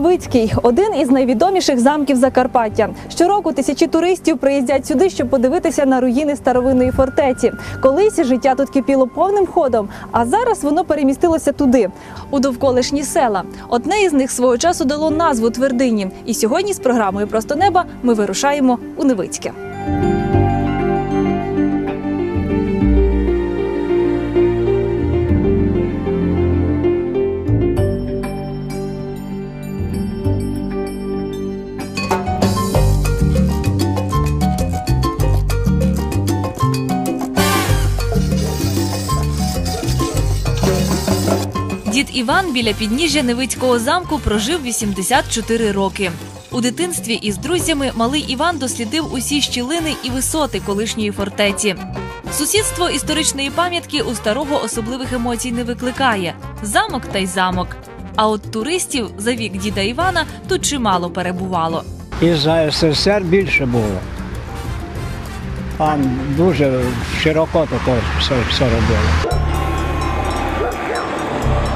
Невицький один із найвідоміших замків Закарпаття. Щороку тисячі туристів приїздять сюди, щоб подивитися на руїни старовинної фортеці. Колись життя тут кипіло повним ходом, а зараз воно перемістилося туди, у довколишні села. Одне із них свого часу дало назву твердині. І сьогодні з програмою Просто неба ми вирушаємо у Невицьке. Іван біля підніжжя Невицького замку прожив 84 роки. У дитинстві із друзями малий Іван дослідив усі щілини і висоти колишньої фортеці. Сусідство історичної пам'ятки у старого особливих емоцій не викликає. Замок та й замок. А от туристів за вік діда Івана тут чимало перебувало. І за СССР більше було. Там дуже широко то все, все робили.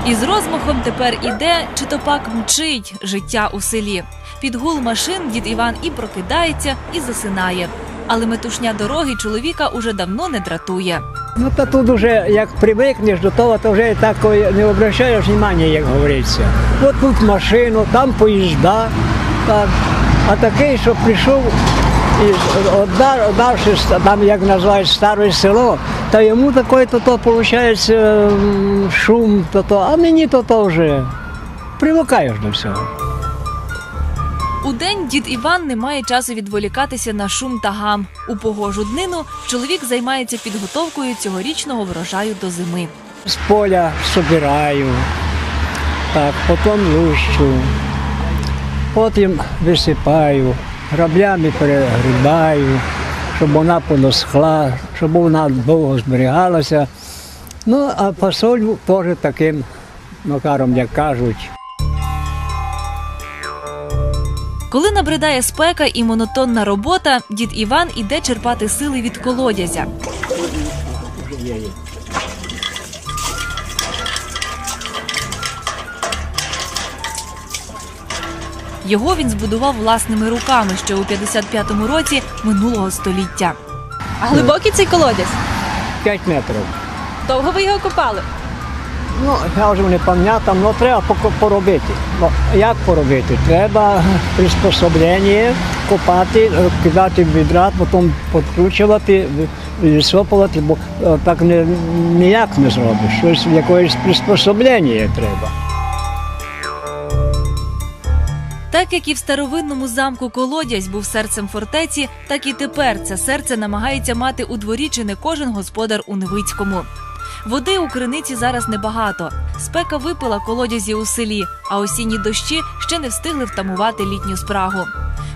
Із розмахом тепер іде чи то пак мчить життя у селі. Під гул машин дід Іван і прокидається, і засинає. Але метушня дороги чоловіка уже давно не дратує. Ну та тут вже як привикнеш до того, то вже так не обращаєш уваги, як говориться. От тут машину, там поїзда, так. а такий, що прийшов і одавши там, як називають старе село, та йому такий то, то виходить шум, то, то, а мені то, то вже привикаєш до всього. У день дід Іван не має часу відволікатися на шум та гам. У погожу днину чоловік займається підготовкою цьогорічного врожаю до зими. З поля собираю, так, потім лущу, потім висипаю, граблями перегрібаю, щоб вона поносхла, щоб вона довго зберігалася. Ну, а посолю теж таким макаром, як кажуть. Коли набридає спека і монотонна робота, дід Іван іде черпати сили від колодязя. Його він збудував власними руками ще у 55-му році минулого століття. А глибокий цей колодязь? 5 метрів. Довго ви його копали? Ну, я вже не пам'ятаю, але треба поробити. Ну, як поробити? Треба приспособлення копати, е, кидати в відра, потім підкручувати, висопувати, бо е, так не, ніяк не зробиш. Щось якоїсь приспособлення треба. Так як і в старовинному замку колодязь був серцем фортеці, так і тепер це серце намагається мати у дворі чи не кожен господар у Невицькому. Води у криниці зараз небагато. Спека випила колодязі у селі, а осінні дощі ще не встигли втамувати літню спрагу.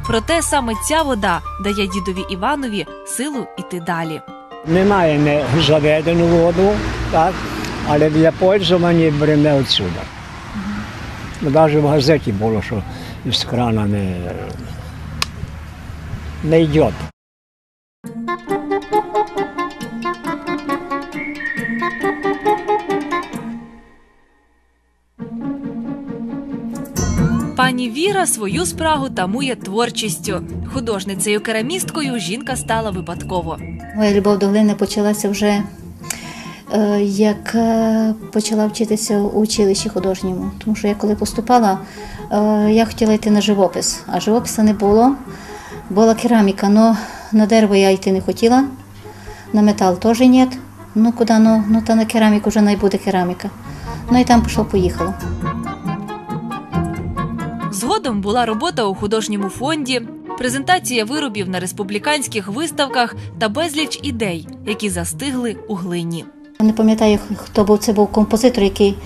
Проте саме ця вода дає дідові Іванові силу іти далі. Немає не заведену воду, так, але для пользування беремо відсюди. Навіть в газеті було, що з крана не, не йде. Пані Віра свою спрагу тамує творчістю. Художницею керамісткою жінка стала випадково. Моя любов до глини почалася вже е, як е, почала вчитися у училищі художньому. Тому що я коли поступала, я хотіла йти на живопис, а живопису не було. Була кераміка, але на дерево я йти не хотіла, на метал теж ні. Ну куди, ну, ну та на кераміку вже не буде кераміка. Ну і там пішло-поїхало. Згодом була робота у художньому фонді, презентація виробів на республіканських виставках та безліч ідей, які застигли у глині. Не пам'ятаю, хто був це був композитор, який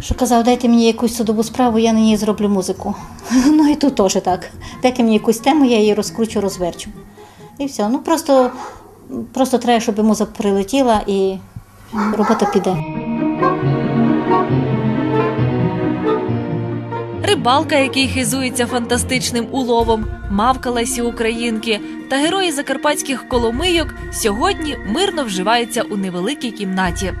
що казав, дайте мені якусь судову справу, я на ній зроблю музику. Ну і тут теж так. Дайте мені якусь тему, я її розкручу, розверчу. І все. Ну просто, просто треба, щоб муза прилетіла і робота піде. Рибалка, який хизується фантастичним уловом, мавка Лесі Українки та герої закарпатських коломийок сьогодні мирно вживаються у невеликій кімнаті.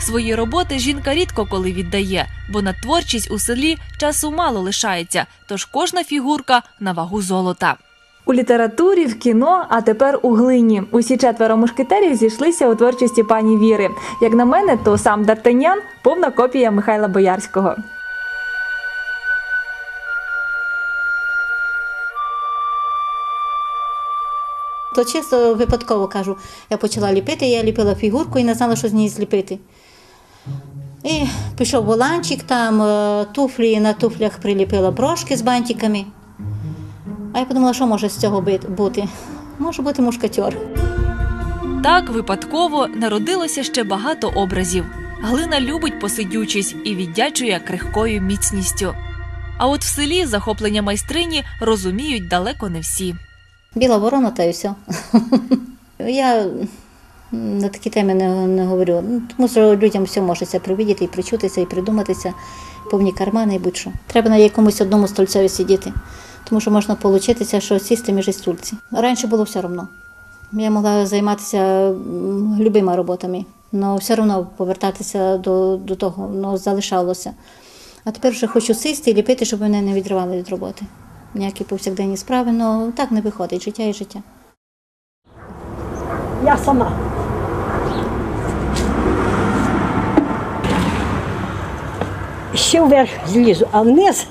Свої роботи жінка рідко коли віддає, бо на творчість у селі часу мало лишається, тож кожна фігурка на вагу золота. У літературі, в кіно, а тепер у глині. Усі четверо мушкетерів зійшлися у творчості пані Віри. Як на мене, то сам Д'Артаньян – повна копія Михайла Боярського. То чисто випадково кажу, я почала ліпити, я ліпила фігурку і не знала, що з неї зліпити. І пішов воланчик, там е, туфлі, на туфлях приліпила брошки з бантиками. А я подумала, що може з цього бути? Може бути мушкатер. Так випадково народилося ще багато образів. Глина любить посидючість і віддячує крихкою міцністю. А от в селі захоплення майстрині розуміють далеко не всі. Біла ворона та й все. Я на такі теми не, не говорю. Ну, Тому що людям все можеться привидіти і причутися, і придуматися, повні кармани і будь-що. Треба на якомусь одному стільцеві сидіти, тому що можна получитися, що сісти між стульці. Раніше було все одно. Я могла займатися любими роботами, але все одно повертатися до, до того, ну, залишалося. А тепер вже хочу сісти і ліпити, щоб мене не відривали від роботи. Ніякі повсякденні справи, але так не виходить, життя і життя. Я сама. Ще вверх злізу, а вниз,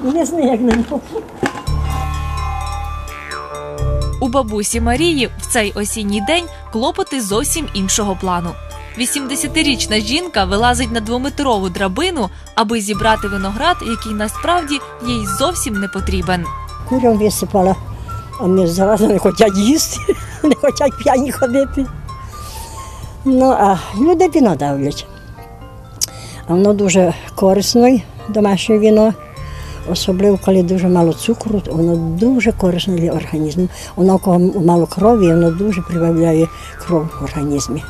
вниз ніяк не можу. У бабусі Марії в цей осінній день клопоти зовсім іншого плану. 80-річна жінка вилазить на двометрову драбину, аби зібрати виноград, який насправді їй зовсім не потрібен. Курям висипала, а вони зразу не хочуть їсти, не хочуть п'яні ходити. Ну, а люди віно давлять. Воно дуже корисне, домашнє віно. Особливо, коли дуже мало цукру, воно дуже корисне для організму. Воно, коли мало крові, воно дуже прибавляє кров в організмі.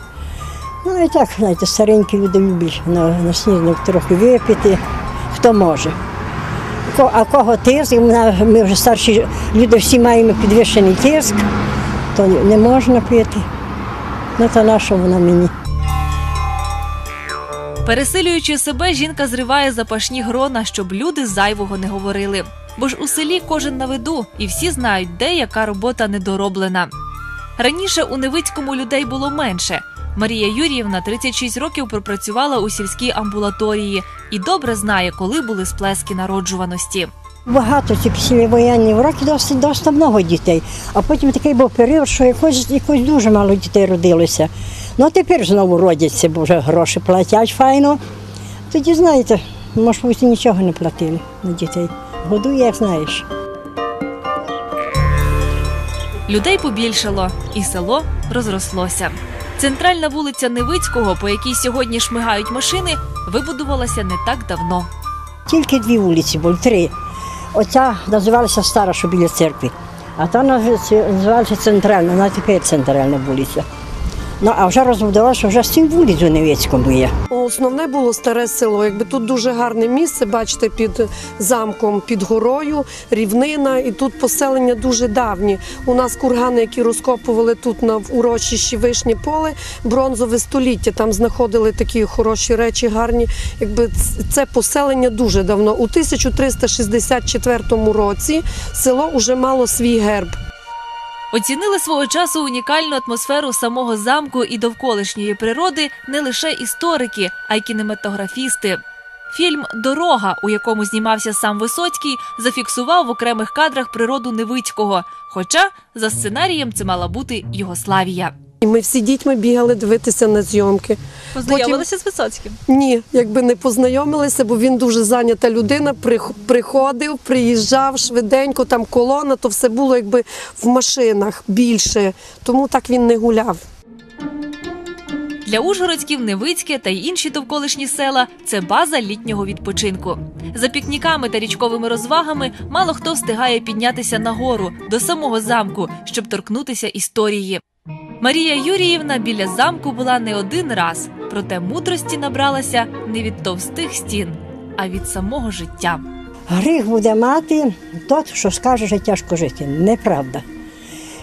Ну і так, знаєте, старенькі люди люблять на, на сніданок трохи випити, хто може. А кого тиск, ми вже старші люди всі маємо підвищений тиск, то не можна пити. Ну то на що вона мені? Пересилюючи себе, жінка зриває запашні грона, щоб люди зайвого не говорили. Бо ж у селі кожен на виду, і всі знають, де яка робота недороблена. Раніше у Невицькому людей було менше. Марія Юріївна 36 років пропрацювала у сільській амбулаторії і добре знає, коли були сплески народжуваності. Багато ці післявоєнні роки досить, досить много дітей. А потім такий був період, що якось, якось дуже мало дітей родилося. Ну а тепер знову родяться, бо вже гроші платять файно. Тоді, знаєте, може, бути, нічого не платили на дітей. Годує, як знаєш. Людей побільшало, і село розрослося. Центральна вулиця Невицького, по якій сьогодні шмигають машини, вибудувалася не так давно. Тільки дві вулиці були, три. Оця називалася стара, що біля церкви, а та називалася центральна, вона тепер центральна вулиця. Ну, а вже розбудувалася, вже сім вулиць у Невецькому є. Основне було старе село. Якби тут дуже гарне місце, бачите, під замком, під горою, рівнина, і тут поселення дуже давні. У нас кургани, які розкопували тут на урочищі Вишнє поле, бронзове століття. Там знаходили такі хороші речі, гарні. Якби це поселення дуже давно. У 1364 році село вже мало свій герб. Оцінили свого часу унікальну атмосферу самого замку і довколишньої природи не лише історики, а й кінематографісти. Фільм Дорога, у якому знімався сам Висоцький, зафіксував в окремих кадрах природу Невицького. Хоча за сценарієм це мала бути Югославія. І ми всі дітьми бігали дивитися на зйомки. Познайомилися з Висоцьким. Ні, якби не познайомилися, бо він дуже зайнята людина. прих- Приходив, приїжджав швиденько, там колона, то все було якби в машинах більше. Тому так він не гуляв. Для ужгородськів Невицьке та й інші довколишні села це база літнього відпочинку. За пікніками та річковими розвагами мало хто встигає піднятися нагору до самого замку, щоб торкнутися історії. Марія Юріївна біля замку була не один раз, проте мудрості набралася не від товстих стін, а від самого життя. Гріх буде мати тот, що скаже, що тяжко жити. Неправда.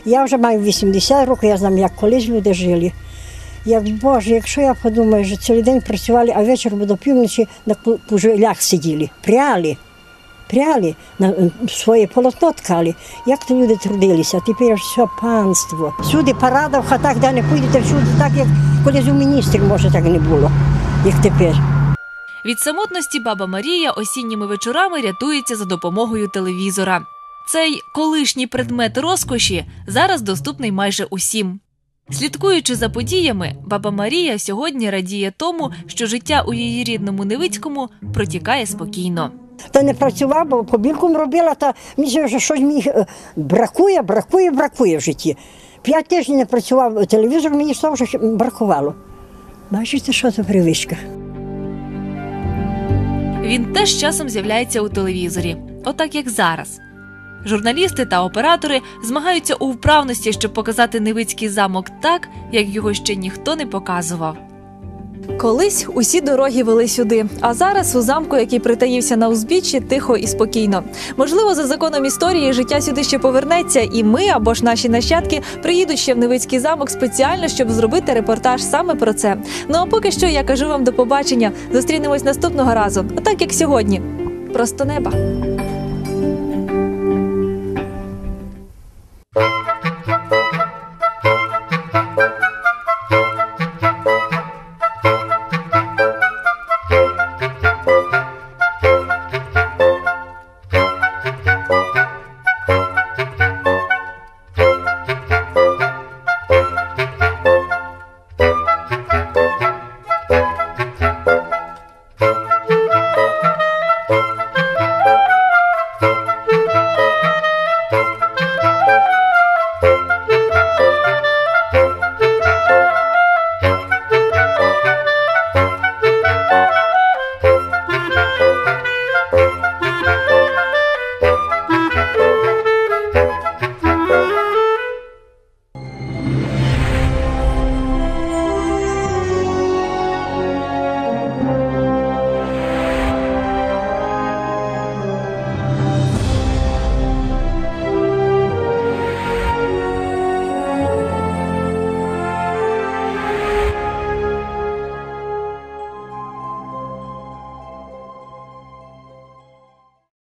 Я вже маю 80 років, я знаю, як колись люди жили. як Боже, якщо я подумаю, що цілий день працювали, а вечором до півночі на ку- пужелях сиділи, пряли, пряли, на е, своє полотно ткали. Як то люди трудилися, тепер все панство. Всюди парада в хатах, де не поїдете, всюди так, як колись у міністрів, може, так не було, як тепер. Від самотності баба Марія осінніми вечорами рятується за допомогою телевізора. Цей колишній предмет розкоші зараз доступний майже усім. Слідкуючи за подіями, баба Марія сьогодні радіє тому, що життя у її рідному Невицькому протікає спокійно. Та не працював, бо побілком робила, та мені вже щось мені е, бракує, бракує, бракує в житті. П'ять тижнів не працював телевізор, мені знову ж бракувало. Бачите, що це привичка? Він теж часом з'являється у телевізорі, отак як зараз. Журналісти та оператори змагаються у вправності, щоб показати Невицький замок так, як його ще ніхто не показував. Колись усі дороги вели сюди, а зараз у замку, який притаївся на узбіччі, тихо і спокійно. Можливо, за законом історії життя сюди ще повернеться, і ми або ж наші нащадки приїдуть ще в Невицький замок спеціально, щоб зробити репортаж саме про це. Ну а поки що я кажу вам до побачення. Зустрінемось наступного разу, отак як сьогодні. Просто неба.